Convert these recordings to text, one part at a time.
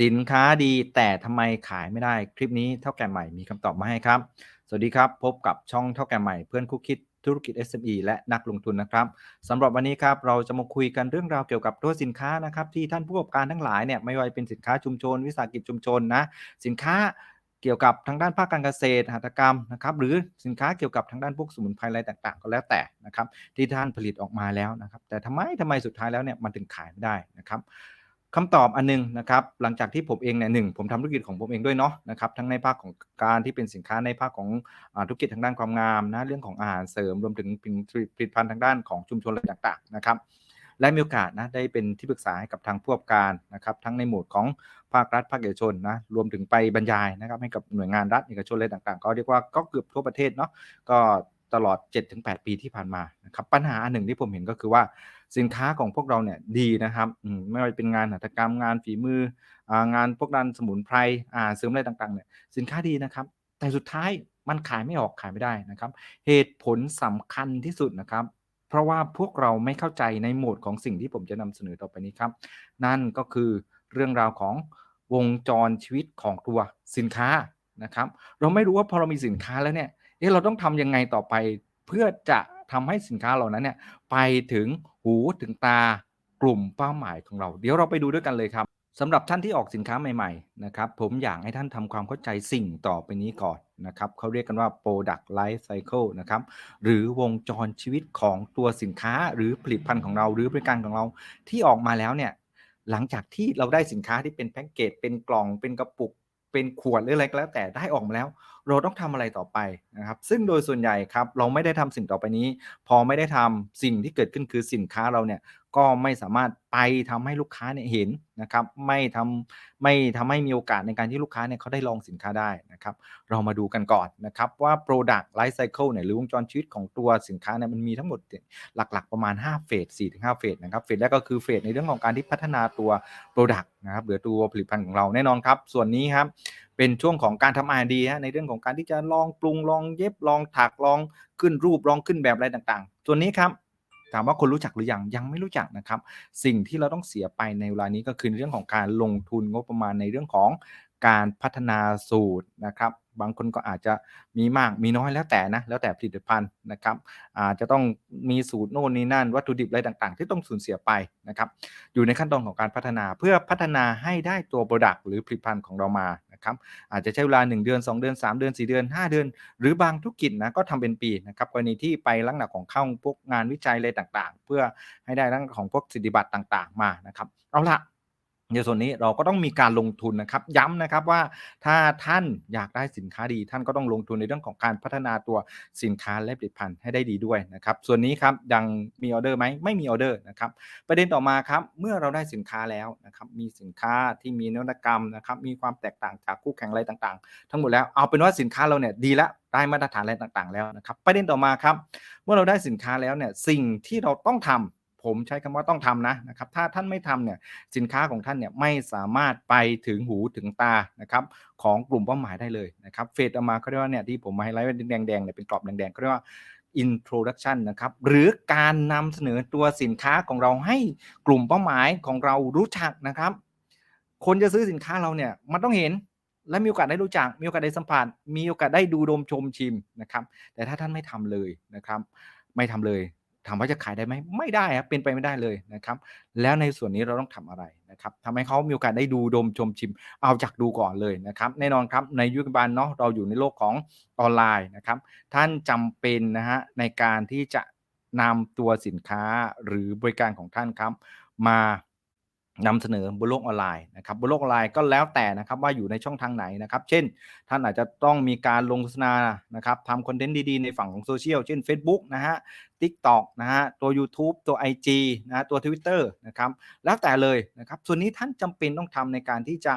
สินค้าดีแต่ทำไมขายไม่ได้คลิปนี้เท่าแก่ใหม่มีคำตอบมาให้ครับ สวัสดีครับ พบกับช่องเท่าแก่ใหม่เพื่อนคู่คิดธุรกิจ SME และนักลงทุนนะครับสำหรับวันนี้ครับเราจะมาคุยกันเรื่องราวเกี่ยวกับตัวสินค้านะครับที่ท่านผู้ประกอบการทั้งหลายเนี่ยไม่ว่าเป็นสินค้าชุมชน วิสาหกิจชุมชนนะสินค้าเกี่ยวกับทางด้านภาคการเกษตรหัตถกรรมนะครับหรือสินค้าเกี่ยวกับทางด้านพวกสมุนไพรอะไรต่างๆ ก็แล้วแต่นะครับที่ท่านผลิตออกมาแล้วนะครับแต่ทำไมทำไมสุดท้ายแล้วเนี่ยมันถึงขายไม่ได้นะครับ คำตอบอันนึงนะครับหลังจากที่ผมเองเนี่ยหนึ่งผมทำธุรกิจของผมเองด้วยเนาะนะครับทั้งในภาคของการที่เป็นสินค้าในภาคของธุรกิจทางด้านความงามนะเรื่องของอาหารเสริมรวมถึงผลิตภัณฑ์ทางด้านของชุมชนอะไรต่างๆนะครับและมีโอกาสนะได้เป็นที่ปรึกษาให้กับทางผู้ประกอบการนะครับทั้งในหมวดของภาครัฐภาคเอกชนนะรวมถึงไปบรรยายนะครับให้กับหน่วยงานรัฐเอกชนอะไรต่างๆ ก็เรียกว่าก็เกือบทั่วประเทศเนาะก็ ตลอด 7-8 ปีที่ผ่านมานะครับปัญหาอันหนึ่งที่ผมเห็นก็คือว่าสินค้าของพวกเราเนี่ยดีนะครับไม่ว่าจะเป็นงานหัตถกรรมงานฝีมืองานพวกด้านสมุนไพรอาเสริมอะไรต่างๆเนี่ยสินค้าดีนะครับ แต่สุดท้ายมันขายไม่ออกขายไม่ได้นะครับ เหตุผลสำคัญที่สุดนะครับ เพราะว่าพวกเราไม่เข้าใจในโหมดของสิ่งที่ผมจะนำเสนอต่อไปนี้ครับ นั่นก็คือเรื่องราวของวงจรชีวิตของตัวสินค้านะครับ เราไม่รู้ว่าพอเรามีสินค้าแล้วเนี่ย เอ๊ะเราต้องทำยังไงต่อไป เพื่อจะทำให้สินค้าเหล่านั้นเนี่ยไปถึงหูถึงตากลุ่มเป้าหมายของเรา เดี๋ยวเราไปดูด้วยกันเลยครับสำหรับท่านที่ออกสินค้าใหม่ๆนะครับผมอยากให้ท่านทำความเข้าใจสิ่งต่อไปนี้ก่อนนะครับเขาเรียกกันว่า product life cycle นะครับหรือวงจรชีวิตของตัวสินค้าหรือผลิตภัณฑ์ของเราหรือบริการของเราที่ออกมาแล้วเนี่ยหลังจากที่เราได้สินค้าที่เป็นแพ็กเกจเป็นกล่องเป็นกระปุก เป็นขวดหรืออะไรก็แล้วแต่ได้ออกมาแล้ว เราต้องทำอะไรต่อไปนะครับซึ่งโดยส่วนใหญ่ครับเราไม่ได้ทำสิ่งต่อไปนี้ พอไม่ได้ทำสิ่งที่เกิดขึ้นคือสินค้าเราเนี่ย ก็ไม่สามารถไปทำให้ลูกค้าเนี่ยเห็นนะครับ ไม่ทำไม่ทำให้มีโอกาสในการที่ลูกค้าเนี่ยเขาได้ลองสินค้าได้นะครับ เรามาดูกันก่อนนะครับว่า Product Life Cycle เนี่ยหรือวงจรชีวิตของตัวสินค้าเนี่ยมันมีทั้งหมดหลักๆ ประมาณ 5 เฟส4-5เฟสนะครับ เฟสแรกก็คือเฟสในเรื่องของการที่พัฒนาตัว Product นะครับหรือตัวผลิตภัณฑ์ของเราแน่นอนครับ ส่วนนี้ครับเป็นช่วงของการทำ R&D ฮะในเรื่องของการที่จะลองปรุงลองเย็บลองถักลองขึ้นรูปลองขึ้นแบบอะไรต่างๆ ส่วนนี้ครับ ถามว่าคนรู้จักหรือยังยังไม่รู้จักนะครับ สิ่งที่เราต้องเสียไปในเวลานี้ก็คือเรื่องของการลงทุนงบประมาณในเรื่องของการพัฒนาสูตรนะครับ บางคนก็อาจจะมีมากมีน้อยแล้วแต่นะแล้วแต่ผลิตภัณฑ์นะครับอาจจะต้องมีสูตรโน่นนี่นั่น วัตถุดิบอะไรต่างๆ ที่ต้องสูญเสียไปนะครับ อยู่ในขั้นตอนของการพัฒนาเพื่อพัฒนาให้ได้ตัวโปรดักต์หรือผลิตภัณฑ์ของเรามา นะครับ อาจจะใช้เวลา 1 เดือน 2 เดือน 3 เดือน 4 เดือน 5 เดือน หรือบางธุรกิจนะก็ทำเป็นปีนะครับกรณีที่ไปลักษณะของเข้าพวกงานวิจัยอะไรต่างๆ เพื่อให้ได้ลักษณะของพวกสิทธิบัตรต่าง ๆ มานะครับ เอาละ ในส่วนนี้เราก็ต้องมีการลงทุนนะครับ ย้ำนะครับว่าถ้าท่านอยากได้สินค้าดี ท่านก็ต้องลงทุนในเรื่องของการพัฒนาตัวสินค้าและผลิตภัณฑ์ให้ได้ดีด้วยนะครับส่วนนี้ครับยังมีออเดอร์ไหมไม่มีออเดอร์นะครับประเด็นต่อมาครับเมื่อเราได้สินค้าแล้วนะครับมีสินค้าที่มีนวัตกรรมนะครับมีความแตกต่างจากคู่แข่งอะไรต่างๆ ทั้งหมดแล้วเอาเป็นว่าสินค้าเราเนี่ยดีแล้วได้มาตรฐานอะไรต่างๆ แล้วนะครับประเด็นต่อมาครับเมื่อเราได้สินค้าแล้วเนี่ยสิ่งที่เราต้องทำ ผมใช้คำว่าต้องทำนะนะครับถ้าท่านไม่ทำเนี่ยสินค้าของท่านเนี่ยไม่สามารถไปถึงหูถึงตานะครับของกลุ่มเป้าหมายได้เลยนะครับเฟสออกมาเขาเรียกว่าเนี่ยที่ผมมาไฮไลท์เป็นแดงๆเนี่ยเป็นกรอบแดงๆเขาเรียกว่า introduction นะครับหรือการนำเสนอตัวสินค้าของเราให้กลุ่มเป้าหมายของเรารู้จักนะครับ คนจะซื้อสินค้าเราเนี่ยมันต้องเห็นและมีโอกาสได้รู้จัก มีโอกาสได้สัมผัสมีโอกาสได้ดูดมชมชิมนะครับ แต่ถ้าท่านไม่ทำเลยนะครับ ไม่ทำเลย ถามว่าจะขายได้ไหมไม่ได้ครับเป็นไปไม่ได้เลยนะครับแล้วในส่วนนี้เราต้องทำอะไรนะครับทำให้เขามีโอกาสได้ดูดมชมชิม เอาจากดูก่อนเลยนะครับแน่นอนครับในยุคปัจจุบันเนาะเราอยู่ในโลกของออนไลน์นะครับท่านจำเป็นนะฮะในการที่จะนำตัวสินค้าหรือบริการของท่านครับมา นำเสนอบนโลกออนไลน์นะครับบนโลกออนไลน์ก็แล้วแต่นะครับว่าอยู่ในช่องทางไหนนะครับ เช่น ท่านอาจจะต้องมีการลงโฆษณานะครับทำคอนเทนต์ดีๆ ในฝั่งของโซเชียลเช่น Facebook นะฮะ TikTok นะฮะตัว YouTube ตัว IG นะตัว Twitter นะครับแล้วแต่เลยนะครับส่วนนี้ท่านจำเป็นต้องทำในการที่จะ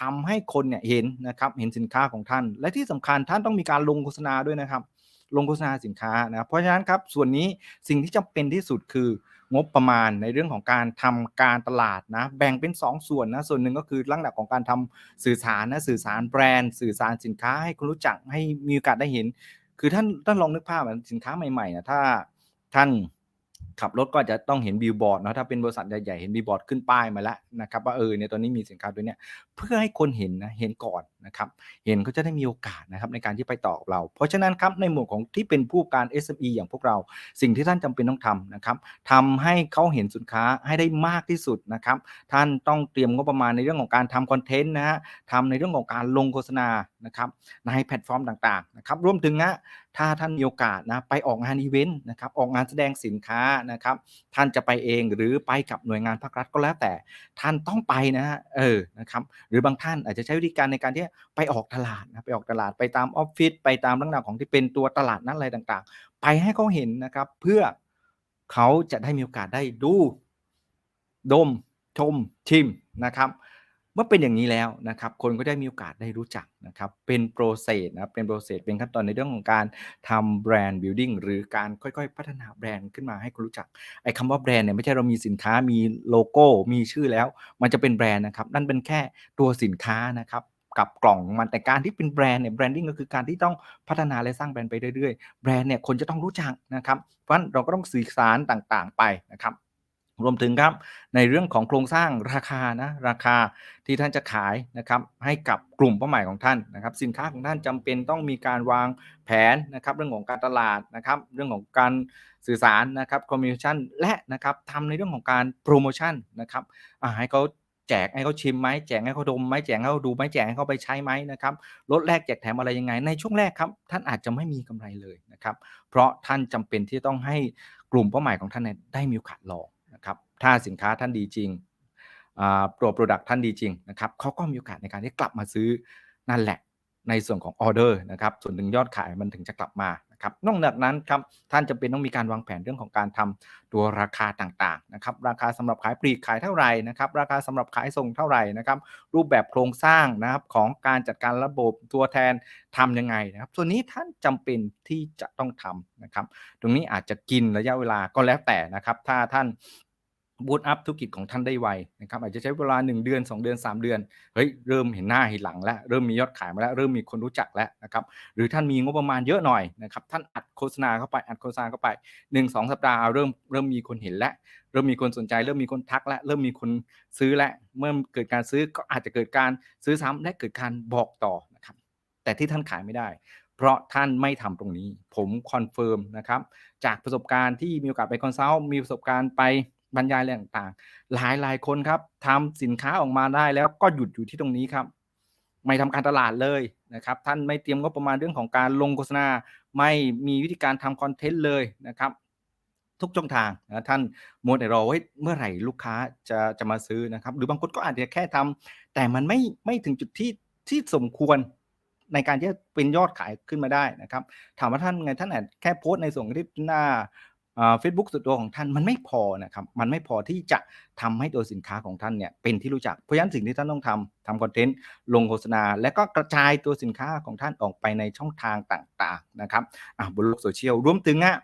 ทำให้คนเนี่ยเห็นนะครับเห็นสินค้าของท่าน และที่สำคัญท่านต้องมีการลงโฆษณาด้วยนะครับลงโฆษณาสินค้านะเพราะฉะนั้นครับส่วนนี้สิ่งที่จำเป็นที่สุดคือ งบประมาณในเรื่องของการทำการตลาดนะแบ่งเป็น 2 ส่วนนะส่วนหนึ่งก็คือลักษณะของการทำสื่อสารนะสื่อสารแบรนด์ สื่อสารสินค้าให้คนรู้จักให้มีโอกาสได้เห็น คือท่านท่านลองนึกภาพสินค้าใหม่ๆนะถ้าท่าน ขับรถก็จะต้องเห็นบิลบอร์ดเนาะถ้าเป็นบริษัทใหญ่ๆเห็นบิลบอร์ดขึ้นป้ายมาแล้วนะครับว่าเออเนี่ยตอนนี้มีสินค้าตัวเนี้ยเพื่อให้คนเห็นนะเห็นก่อนนะครับเห็นก็จะได้มีโอกาสนะครับในการที่ไปต่อกับเรา เพราะฉะนั้นครับในหมวดของที่เป็นผู้การ SME อย่างพวกเรา สิ่งที่ท่านจำเป็นต้องทำนะครับทำให้เขาเห็นสินค้าให้ได้มากที่สุดนะครับท่านต้องเตรียมงบประมาณในเรื่องของการทำคอนเทนต์นะฮะทำในเรื่องของการลงโฆษณานะครับในแพลตฟอร์มต่างๆนะครับรวมถึงนะถ้าท่านมีโอกาสนะไปออกงานอีเวนต์นะครับออกงานแสดงสินค้านะครับท่านจะไปเองหรือไปกับหน่วยงานภาครัฐก็แล้วแต่ ท่านต้องไปนะฮะเออนะครับหรือบางท่านอาจจะใช้วิธีการในการที่ไปออกตลาดนะไปออกตลาดไปตามออฟฟิศไปตามลักษณะของที่เป็นตัวตลาดนั้นอะไรต่างๆ ไปให้เขาเห็นนะครับเพื่อเขาจะได้มีโอกาสได้ดู ดมชมชิมนะครับ เมื่อเป็นอย่างนี้แล้วนะครับ คนก็ได้มีโอกาสได้รู้จักนะครับ เป็นโปรเซสนะครับเป็นโปรเซสเป็นขั้นตอนในเรื่องของการทำแบรนด์บิลดิ้งหรือการค่อยๆ พัฒนาแบรนด์ขึ้นมาให้คนรู้จัก ไอ้คำว่าแบรนด์เนี่ยไม่ใช่เรามีสินค้ามีโลโก้มีชื่อแล้ว มันจะเป็นแบรนด์นะครับ นั่นเป็นแค่ตัวสินค้านะครับกับกล่องของมันแต่การที่เป็นแบรนด์เนี่ยแบรนดิ้งก็คือการที่ต้องพัฒนาและสร้างแบรนด์ไปเรื่อยๆ แบรนด์เนี่ยคนจะต้องรู้จักนะครับ เพราะฉะนั้นเราก็ต้องสื่อสารต่างๆไปนะครับ รวมถึงครับในเรื่องของโครงสร้างราคานะราคาที่ท่านจะขายนะครับให้กับกลุ่มเป้าหมายของท่านนะครับ สินค้าของท่านจำเป็นต้องมีการวางแผนนะครับเรื่องของการตลาดนะครับเรื่องของการสื่อสารนะครับคอมมิชชั่นและนะครับทำในเรื่องของการโปรโมชั่นนะครับให้เขาแจกให้เขาชิมไหมแจกให้เขาดมไหมแจกให้เขาดูไหมแจกให้เขาไปใช้ไหมนะครับลดแลกแจกแถมอะไรยังไง ในช่วงแรกครับ ท่านอาจจะไม่มีกำไรเลยนะครับ เพราะท่านจำเป็นที่ต้องให้กลุ่มเป้าหมายของท่านได้มีโอกาสลอง ถ้าสินค้าท่านดีจริงตัวโปรดักท่านดีจริงนะครับเขาก็มีโอกาสในการที่กลับมาซื้อนั่นแหละในส่วนของออเดอร์นะครับส่วนถึงยอดขายมันถึงจะกลับมานะครับนอกจากนั้นครับท่านจะเป็นต้องมีการวางแผนเรื่องของการทำตัวราคาต่างๆนะครับราคาสำหรับขายปลีกขายเท่าไหร่นะครับราคาสำหรับขายส่งเท่าไหร่นะครับรูปแบบโครงสร้างนะครับของการจัดการระบบตัวแทนทํำยังไงนะครับส่วนนี้ท่านจำเป็นที่จะต้องทำนะครับตรงนี้อาจจะกินระยะเวลาก็แล้วแต่นะครับถ้าท่าน บูตอัพธุรกิจของท่านได้ไวนะครับอาจจะใช้เวลา 1 เดือน 2 เดือน 3 เดือนเฮ้ยเริ่มเห็นหน้าเห็นหลังแล้วเริ่มมียอดขายมาแล้วเริ่มมีคนรู้จักแล้วนะครับหรือท่านมีงบประมาณเยอะหน่อยนะครับท่านอัดโฆษณาเข้าไปอัดโฆษณาเข้าไป 1 2 สัปดาห์เริ่มเริ่มมีคนเห็นแล้วเริ่มมีคนสนใจ เริ่มมีคนทักแล้วเริ่มมีคนซื้อแล้วเมื่อเกิดการซื้อก็อาจจะเกิดการซื้อซ้ำและเกิดการบอกต่อนะครับแต่ที่ท่านขายไม่ได้เพราะท่านไม่ทำตรงนี้ ผมคอนเฟิร์มนะครับจากประสบการณ์ที่มีโอกาสไปคอนซัลท์มีประสบการณ์ไป บรรยายอะไรต่างๆ หลายหลายคนครับทำสินค้าออกมาได้แล้วก็หยุดอยู่ที่ตรงนี้ครับ ไม่ทำการตลาดเลยนะครับ ท่านไม่เตรียมงบประมาณเรื่องของการลงโฆษณา ไม่มีวิธีการทำคอนเทนต์เลยนะครับ ทุกช่องทางนะท่านมัวแต่รอไว้เมื่อไหร่ลูกค้าจะจะมาซื้อนะครับ หรือบางคนก็อาจจะแค่ทำแต่มันไม่ไม่ถึงจุดที่ที่สมควรในการที่จะเป็นยอดขายขึ้นมาได้นะครับ ถามว่าท่านไงท่านอาจแค่โพสต์ในส่วนที่หน้า เฟซบุ๊กส่วนตัวของท่านมันไม่พอนะครับ มันไม่พอที่จะทำให้ตัวสินค้าของท่านเนี่ยเป็นที่รู้จัก เพราะฉะนั้นสิ่งที่ท่านต้องทำทำคอนเทนต์ลงโฆษณา และก็กระจายตัวสินค้าของท่านออกไปในช่องทางต่างๆนะครับบนโลกโซเชียลรวมถึงอะ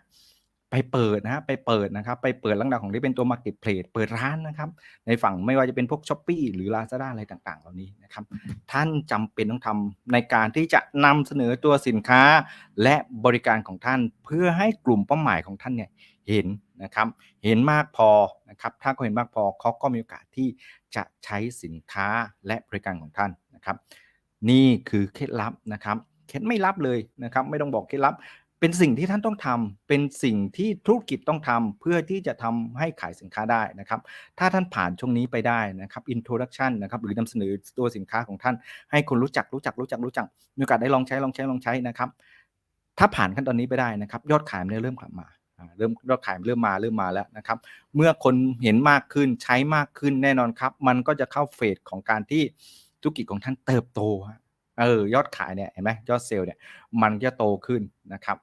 ไปเปิดนะไปเปิดนะครับ ไปเปิดลักษณะของที่เป็นตัว Marketplace เปิดร้านนะครับ ในฝั่งไม่ว่าจะเป็นพวก s h อ p e e หรือ Lazada อะไรต่างๆ เหล่านี้นะครับ ท่านจำเป็นต้องทำในการที่จะนำเสนอตัวสินค้า และบริการของท่านเพื่อให้กลุ่มเป้าหมายของท่านเนี่ยเห็นนะครับ เห็นมากพอนะครับ ถ้าเขาเห็นมากพอเขาก็มีโอกาสที่จะใช้สินค้าและบริการของท่านนะครับ นี่คือเคล็ดลับนะครับ เคล็ดไม่ลับเลยนะครับ ไม่ต้องบอกเคล็ดลับ เป็นสิ่งที่ท่านต้องทำเป็นสิ่งที่ธุรกิจต้องทำเพื่อที่จะทำให้ขายสินค้าได้นะครับ ถ้าท่านผ่านช่วงนี้ไปได้นะครับ introduction นะครับหรือนำเสนอตัวสินค้าของท่าน ให้คนรู้จักรู้จักรู้จักรู้จัก มีโอกาสได้ลองใช้ลองใช้ลองใช้นะครับ ถ้าผ่านขั้นตอนนี้ไปได้นะครับ ยอดขายมันเริ่มกลับมาเริ่มยอดขายเริ่มมาเริ่มมาแล้วนะครับ เมื่อคนเห็นมากขึ้นใช้มากขึ้นแน่นอนครับ มันก็จะเข้าเฟสของการที่ธุรกิจของท่านเติบโตเออยอดขายเนี่ยเห็นไหมยอดเซลล์เนี่ยมันจะโตขึ้นนะครับ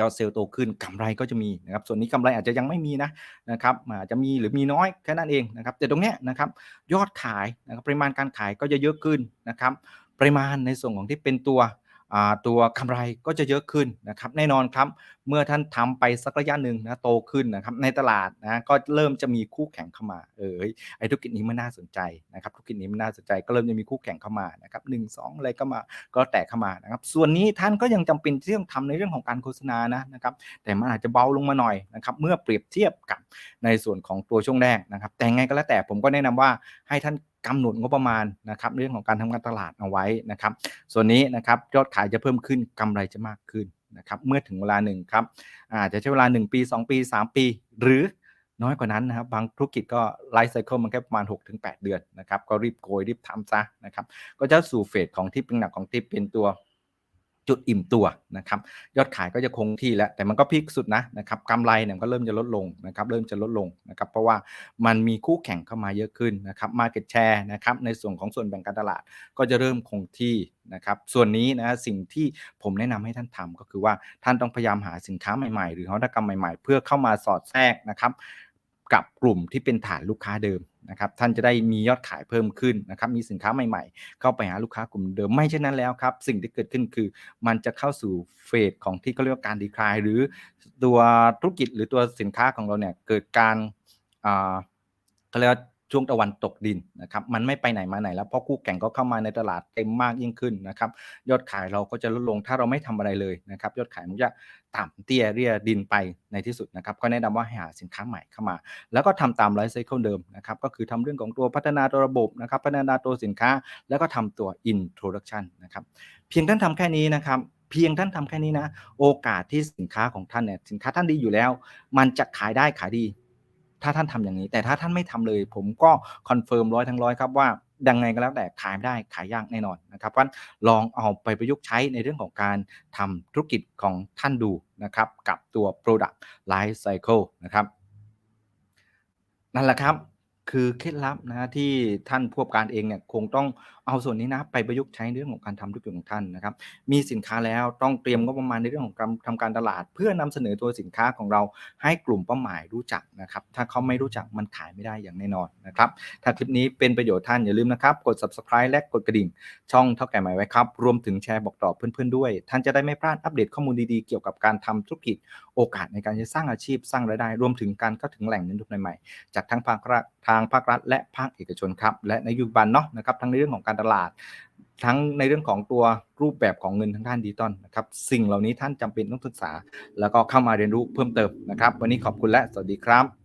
ยอดเซลล์โตขึ้นกำไรก็จะมีนะครับส่วนนี้กำไรอาจจะยังไม่มีนะนะครับอาจจะมีหรือมีน้อยแค่นั้นเองนะครับแต่ตรงเนี้ยนะครับยอดขายนะครับปริมาณการขายก็จะเยอะขึ้นนะครับปริมาณในส่วนของที่เป็นตัว ตัวกำไรก็จะเยอะขึ้นนะครับแน่นอนครับเมื่อท่านทำไปสักระยะหนึ่งนะโตขึ้นนะครับในตลาดนะก็เริ่มจะมีคู่แข่งเข้ามาเออเฮ้ยไอ้ธุรกิจนี้มันน่าสนใจนะครับธุรกิจนี้มันน่าสนใจก็เริ่มจะมีคู่แข่งเข้ามานะครับหนึ่งสองอะไรก็มาก็แตกเข้ามานะครับส่วนนี้ท่านก็ยังจำเป็นที่ต้องทำในเรื่องของการโฆษณานะนะครับแต่มันอาจจะเบาลงมาหน่อยนะครับเมื่อเปรียบเทียบกับในส่วนของตัวช่วงแรกนะครับแต่ไงก็แล้วแต่ผมก็แนะนำว่าให้ท่าน กำหนดงบประมาณนะครับเรื่องของการทำการตลาดเอาไว้นะครับ ส่วนนี้นะครับยอดขายจะเพิ่มขึ้นกำไรจะมากขึ้นนะครับเมื่อถึงเวลาหนึ่งครับอาจจะใช้เวลา 1 ปี 2 ปี 3 ปี หรือน้อยกว่านั้นนะครับ บางธุรกิจก็ไลฟ์ไซเคิลมันแค่ประมาณ 6-8 เดือนนะครับ ก็รีบโกยรีบทำซะนะครับ ก็จะสู่เฟสของที่เป็นหนักของที่เป็นตัว จุดอิ่มตัวนะครับยอดขายก็จะคงที่แล้วแต่มันก็พีคสุดนะนะครับกำไรเนี่ยก็เริ่มจะลดลงนะครับเริ่มจะลดลงนะครับเพราะว่ามันมีคู่แข่งเข้ามาเยอะขึ้นนะครับ Market Share นะครับในส่วนของส่วนแบ่งการตลาดก็จะเริ่มคงที่นะครับส่วนนี้นะสิ่งที่ผมแนะนำให้ท่านทำก็คือว่าท่านต้องพยายามหาสินค้าใหม่ๆ หรือนวัตกรรมใหม่ๆ เพื่อเข้ามาสอดแทรกนะครับกับกลุ่มที่เป็นฐานลูกค้าเดิม นะครับท่านจะได้มียอดขายเพิ่มขึ้นนะครับมีสินค้าใหม่ๆ เข้าไปหาลูกค้ากลุ่มเดิมไม่เช่นนั้นแล้วครับ สิ่งที่เกิดขึ้นคือมันจะเข้าสู่เฟสของที่เขาเรียกว่าการดีคลายหรือตัวธุรกิจหรือตัวสินค้าของเราเนี่ยเกิดการอ่าเขาเรียกว่า ช่วงตะวันตกดินนะครับมันไม่ไปไหนมาไหนแล้วเพราะคู่แข่งก็เข้ามาในตลาดเต็มมากยิ่งขึ้นนะครับยอดขายเราก็จะลดลงถ้าเราไม่ทำอะไรเลยนะครับยอดขายมันจะต่ำเตี้ยเรียดินไปในที่สุดนะครับก็แนะนำว่าให้หาสินค้าใหม่เข้ามา แล้วก็ทำตามไลฟ์ไซเคิลเดิมนะครับก็คือทำเรื่องของตัวพัฒนาตัวระบบนะครับพัฒนาตัวสินค้าแล้วก็ทำตัว introduction นะครับเพียงท่านทำแค่นี้นะครับเพียงท่านทำแค่นี้นะ โอกาสที่สินค้าของท่านเนี่ยสินค้าท่านดีอยู่แล้ว มันจะขายได้ขายดี ถ้าท่านทำอย่างนี้ แต่ถ้าท่านไม่ทำเลย ผมก็คอนเฟิร์มร้อยทั้งร้อยครับว่าดังไงก็แล้วแต่ขายไม่ได้ขายยากแน่นอนนะครับเพราะลองเอาไปประยุกต์ใช้ในเรื่องของการทำธุรกิจของท่านดูนะครับ กับตัว product life cycle นะครับ นั่นแหละครับ คือเคล็ดลับนะที่ท่านผู้ประกอบการเองเนี่ยคงต้องเอาส่วนนี้นะไปประยุกต์ใช้ในเรื่องของการทำธุรกิจของท่านนะครับ มีสินค้าแล้วต้องเตรียมงบประมาณในเรื่องของการทำการตลาด เพื่อนำเสนอตัวสินค้าของเราให้กลุ่มเป้าหมายรู้จักนะครับ ถ้าเขาไม่รู้จักมันขายไม่ได้อย่างแน่นอนนะครับ ถ้าคลิปนี้เป็นประโยชน์ท่านอย่าลืมนะครับ กด subscribe และกดกระดิ่ง ช่องเท่าแก่ใหม่ไว้ครับ รวมถึงแชร์บอกต่อเพื่อนๆด้วย ท่านจะได้ไม่พลาดอัปเดตข้อมูลดีๆเกี่ยวกับการทำธุรกิจโอกาสในการจะสร้างอาชีพสร้างรายได้ รวมถึงการเข้าถึงแหล่งเงินทุนใหม่ๆจากทั้งภาครัฐางภาครัฐ และภาคเอกชนครับ และในยุคปัจจุบันเนาะนะครับทั้งในเรื่องของการตลาด ทั้งในเรื่องของตัวรูปแบบของเงินทางด้านดิจิตอลนะครับสิ่งเหล่านี้ท่านจำเป็นต้องศึกษา แล้วก็เข้ามาเรียนรู้เพิ่มเติมนะครับ วันนี้ขอบคุณและสวัสดีครับ